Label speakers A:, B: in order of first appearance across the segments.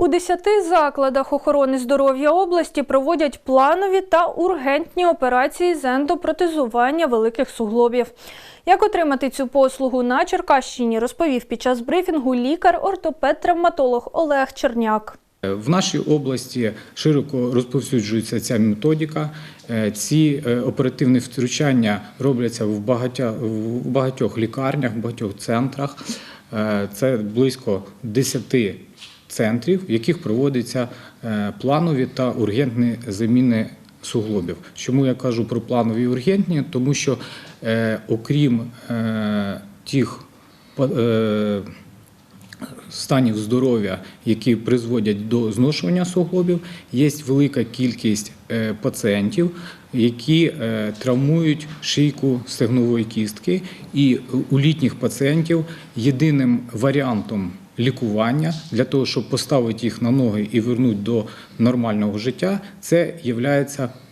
A: У 10 закладах охорони здоров'я області проводять планові та ургентні операції з ендопротезування великих суглобів. Як отримати цю послугу на Черкащині, розповів під час брифінгу лікар-ортопед-травматолог Олег Черняк.
B: В нашій області широко розповсюджується ця методика. Е, Ці е, оперативні втручання робляться в багатьох лікарнях, в багатьох центрах. Е, Це близько 10 центрів, в яких проводяться е, планові та ургентні заміни суглобів. Чому я кажу про планові і ургентні? Тому що е, окрім е, тих станів здоров'я, які призводять до зношування суглобів, є велика кількість пацієнтів, які травмують шийку стегнової кістки. І у літніх пацієнтів єдиним варіантом лікування для того, щоб поставити їх на ноги і вернути до нормального життя, це є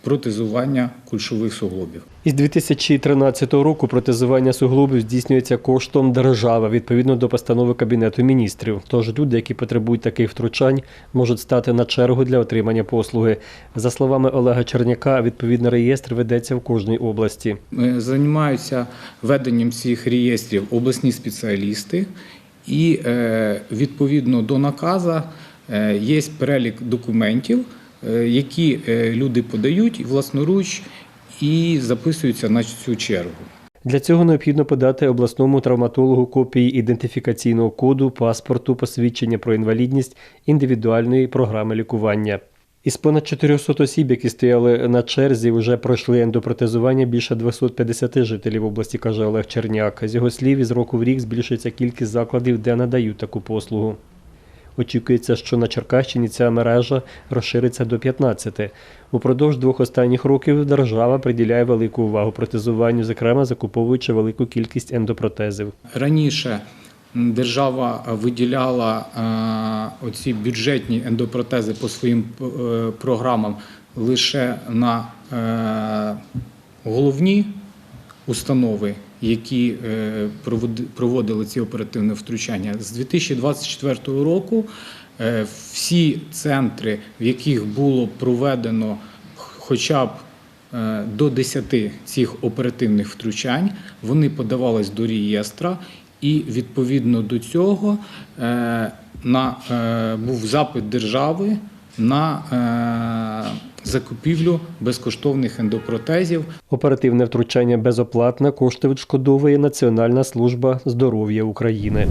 B: протезування кульшових суглобів.
C: Із 2013 року протезування суглобів здійснюється коштом держави відповідно до постанови Кабінету міністрів. Тож люди, які потребують таких втручань, можуть стати на чергу для отримання послуги. За словами Олега Черняка, відповідний реєстр ведеться в кожній області.
B: Е, Займаються веденням цих реєстрів обласні спеціалісти, і е, відповідно до наказа е, є перелік документів, е, які люди подають власноруч і записуються на цю чергу.
C: Для цього необхідно подати обласному травматологу копії ідентифікаційного коду, паспорту, посвідчення про інвалідність, індивідуальної програми лікування. Із понад 400 осіб, які стояли на черзі, вже пройшли ендопротезування більше 250 жителів області, каже Олег Черняк. З його слів, із року в рік збільшується кількість закладів, де надають таку послугу. Очікується, що на Черкащині ця мережа розшириться до 15. Упродовж двох останніх років держава приділяє велику увагу протезуванню, зокрема закуповуючи велику кількість ендопротезів.
B: Раніше держава виділяла е, оці бюджетні ендопротези по своїм е, програмам лише на е, головні установи, які проводили ці оперативне втручання. З 2024 року всі центри, в яких було проведено хоча б до 10 цих оперативних втручань, вони подавались до реєстра, і відповідно до цього е, на, е, був запит держави на е, закупівлю безкоштовних ендопротезів
C: Оперативне втручання безоплатне кошти відшкодовує Національна служба здоров'я України.